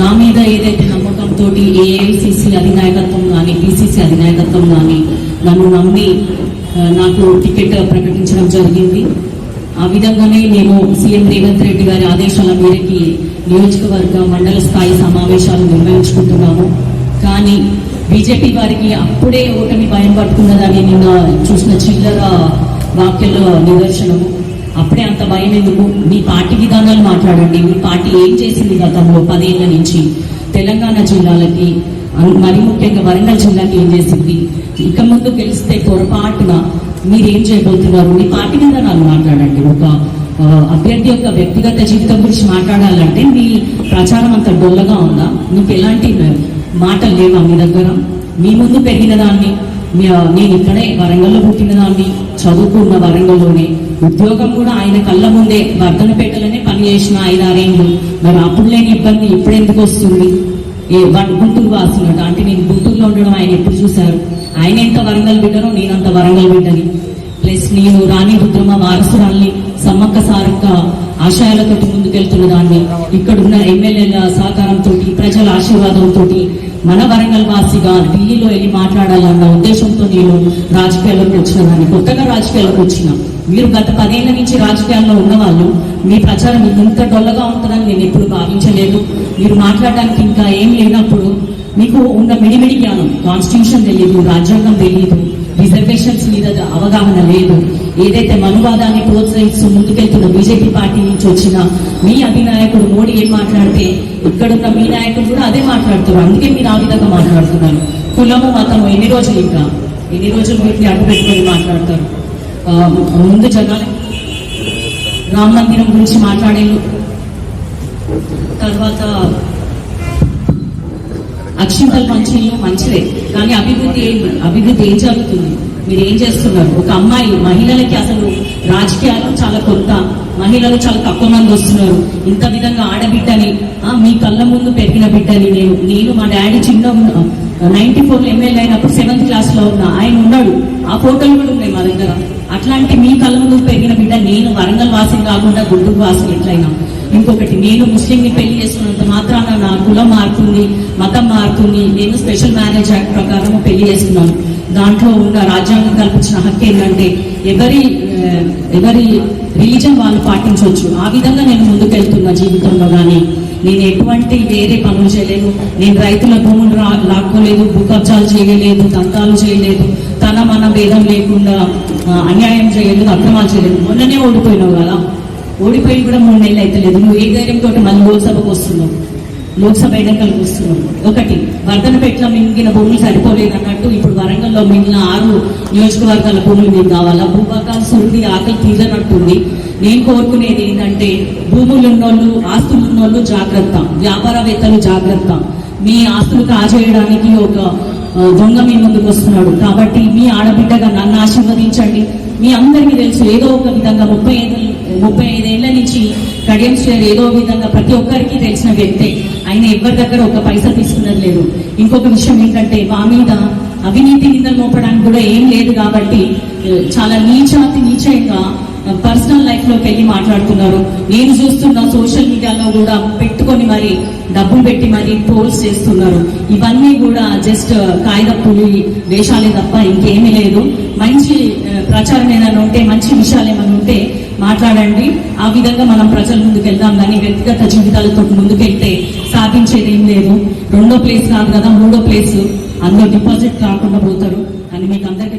నా మీద ఏదైతే నమ్మకంతో ఏఐసిసి అధినాయకత్వం కానీ పిసిసి అధినాయకత్వం కానీ నన్ను నమ్మి నాకు టికెట్ ప్రకటించడం జరిగింది. ఆ విధంగానే నేను సీఎం రేవంత్ రెడ్డి గారి ఆదేశాల మేరకి నియోజకవర్గ మండల స్థాయి సమావేశాలు నిర్వహించుకుంటున్నాము. కానీ బీజేపీ వారికి అప్పుడే ఓటమి భయం పట్టుకున్నదని నిన్న చూసిన చిల్లర వాక్యాల నిదర్శనము. అప్పుడే అంత భయం ఎందుకు? మీ పార్టీ విధానాలు మాట్లాడండి. మీ పార్టీ ఏం చేసింది గతంలో పదేళ్ళ నుంచి? తెలంగాణ జిల్లాలకి మరి ముఖ్యంగా వరంగల్ జిల్లాకి ఏం చేసింది? ఇక ముందు గెలిస్తే పొరపాటున మీరేం చేయబోతున్నారు? మీ పార్టీ విధానాలు మాట్లాడండి. ఒక అభ్యర్థి యొక్క వ్యక్తిగత జీవితం గురించి మాట్లాడాలంటే మీ ప్రచారం అంత డొల్లగా ఉందా? మీకు ఎలాంటి మాటలు లేవా మీ దగ్గర? మీ ముందు పెరిగిన దాన్ని నేను ఇక్కడే వరంగల్లో పుట్టిన దాన్ని చదువుకున్న వరంగల్లోనే ఉద్యోగం కూడా ఆయన కళ్ళ ముందే వర్ధనపేటలోనే పని చేసిన ఐదారేళ్ళు మరి అప్పుడు లేని ఇబ్బంది ఇప్పుడు ఎందుకు వస్తుంది? ఏ గుంటూరు వాసినట్టు అంటే నేను గుంటూరులో ఉండడం ఆయన ఎప్పుడు చూశారు? ఆయన ఎంత వరంగల్ బిడ్డనో నేనంత వరంగల్ బిడ్డని. ప్లస్ నేను రాణి రుద్రమ వారసురాల్ని సమ్మక్క సారక్క ఆశయాలతో ముందుకెళ్తున్న దాన్ని. ఇక్కడున్న ఎమ్మెల్యేల సహకారంతో ప్రజల ఆశీర్వాదంతో మన వరంగల్ వాసిగా ఢిల్లీలో వెళ్ళి మాట్లాడాలన్న ఉద్దేశంతో నేను రాజకీయాల్లోకి వచ్చిన దాన్ని. కొత్తగా రాజకీయాల్లోకి వచ్చినాను మీరు గత పదేళ్ళ నుంచి రాజకీయాల్లో ఉన్న వాళ్ళు మీ ప్రచారం ఇంత డొల్లగా ఉంటుందని నేను ఎప్పుడు భావించలేదు. మీరు మాట్లాడడానికి ఇంకా ఏం లేనప్పుడు మీకు ఉన్న మిడిమిడి జ్ఞానం కాన్స్టిట్యూషన్ తెలియదు రాజ్యాంగం తెలియదు రిజర్వేషన్స్ మీద అవగాహన లేదు. ఏదైతే మనువాదాన్ని ప్రోత్సహిస్తూ ముందుకెళ్తున్న బీజేపీ పార్టీ నుంచి వచ్చిన మీ అధినాయకుడు మోడీ ఏం మాట్లాడితే ఇక్కడున్న మీ నాయకుడు కూడా అదే మాట్లాడుతున్నారు. అందుకే మీరు ఆ విధంగా మాట్లాడుతున్నారు. కులము మతము ఎన్ని రోజులు ఇంకా? ఎన్ని రోజులు వీటిని అడ్డు పెట్టుకొని మాట్లాడతారు? ముందు జనాలు రామ మందిరం గురించి మాట్లాడేది తర్వాత అక్షింతలు పంచేయడం మంచిదే కానీ అభివృద్ధి ఏం అభివృద్ధి ఏం జరుగుతుంది? మీరు ఏం చేస్తున్నారు? ఒక అమ్మాయి మహిళలకి అసలు రాజకీయాలు చాలా కొత్త మహిళలు చాలా తక్కువ మంది వస్తున్నారు. ఇంత విధంగా ఆడబిడ్డని మీ కళ్ళ ముందు పెరిగిన బిడ్డని నేను నేను మా డాడీ చిన్న నైన్టీ ఫోర్ ఎమ్మెల్యే అయినప్పుడు సెవెంత్ క్లాస్లో ఉన్నా ఆయన ఉన్నాడు. ఆ ఫోటోలు కూడా ఉన్నాయి మా దగ్గర. అట్లాంటి మీ కళ్ళ ముందు పెరిగిన బిడ్డ నేను వరంగల్ వాసిని కాకుండా గుంటూరు వాసిని ఎట్లయినా. ఇంకొకటి నేను ముస్లింని పెళ్ళి చేసుకున్నంత మాత్రాన నా కులం మారుతుంది మతం మారుతుంది. నేను స్పెషల్ మ్యారేజ్ యాక్ట్ ప్రకారం పెళ్ళి చేసుకున్నాను. దాంట్లో ఉన్న రాజ్యాంగం కల్పించిన హక్కు ఏంటంటే ఎవరి ఎవరి రిలీజన్ వాళ్ళు పాటించవచ్చు. ఆ విధంగా నేను ముందుకెళ్తున్న జీవితంలో కానీ నేను ఎటువంటి వేరే పనులు చేయలేదు నేను రైతుల భూములు రా లాక్కోలేదు భూకబ్జాలు చేయలేదు దంతాలు చేయలేదు తన మన భేదం లేకుండా అన్యాయం చేయలేదు అక్రమాలు చేయలేదు. మొన్ననే ఓడిపోయినావు కదా. ఓడిపోయి కూడా మూడు నెలలు అయితే లేదు నువ్వు ఏ ధైర్యంతో మళ్ళీ లోక్సభకు వస్తున్నావు? లోక్సభ ఎన్నికలు చూస్తున్నాం. ఒకటి వర్ధనపేటలో మింగిన భూములు సరిపోలేదు అన్నట్టు ఇప్పుడు వరంగల్లో మిగిలిన ఆరు నియోజకవర్గాల భూములు మీకు కావాలా? భూభాగాలు సుంది ఆకలి తీరనట్టుంది. నేను కోరుకునేది ఏంటంటే భూములు ఉన్నోళ్ళు ఆస్తులు ఉన్నోళ్ళు జాగ్రత్త. వ్యాపారవేత్తలు జాగ్రత్త. మీ ఆస్తులు కాజేయడానికి ఒక దొంగ మీ ముందుకు వస్తున్నాడు. కాబట్టి మీ ఆడబిడ్డగా నన్ను ఆశీర్వదించండి. మీ అందరికీ తెలుసు ఏదో ఒక విధంగా ముప్పై ఐదు ముప్పై ఐదేళ్ళ నుంచి కడియం శ్రేయర్ ఏదో విధంగా ప్రతి ఒక్కరికి తెలిసిన వ్యక్తే. ఆయన ఎవరి దగ్గర ఒక పైసా తీసుకున్నది లేదు. ఇంకొక విషయం ఏంటంటే మా మీద అవినీతి నిందలు మోపడానికి కూడా ఏం లేదు కాబట్టి చాలా నీచాతి నీచంగా పర్సనల్ లైఫ్లోకి వెళ్ళి మాట్లాడుతున్నారు. నేను చూస్తున్న సోషల్ మీడియాలో కూడా పెట్టుకొని మరి డబ్బులు పెట్టి మరి పోల్స్ చేస్తున్నారు. ఇవన్నీ కూడా జస్ట్ కాగితపులి వేషాలే తప్ప ఇంకేమీ లేదు. మంచి ప్రచారం ఏదైనా ఉంటే మంచి విషయాలు ఏమైనా మాట్లాడండి ఆ విధంగా మనం ప్రజల ముందుకు వెళ్దాం. కానీ వ్యక్తిగత జీవితాలతో ముందుకెళ్తే సాధించేది ఏం లేదు. రెండో ప్లేస్ కాదు కదా మూడో ప్లేస్. అందరూ డిపాజిట్ కాకుండా పోతారు అని మీకు అందరికీ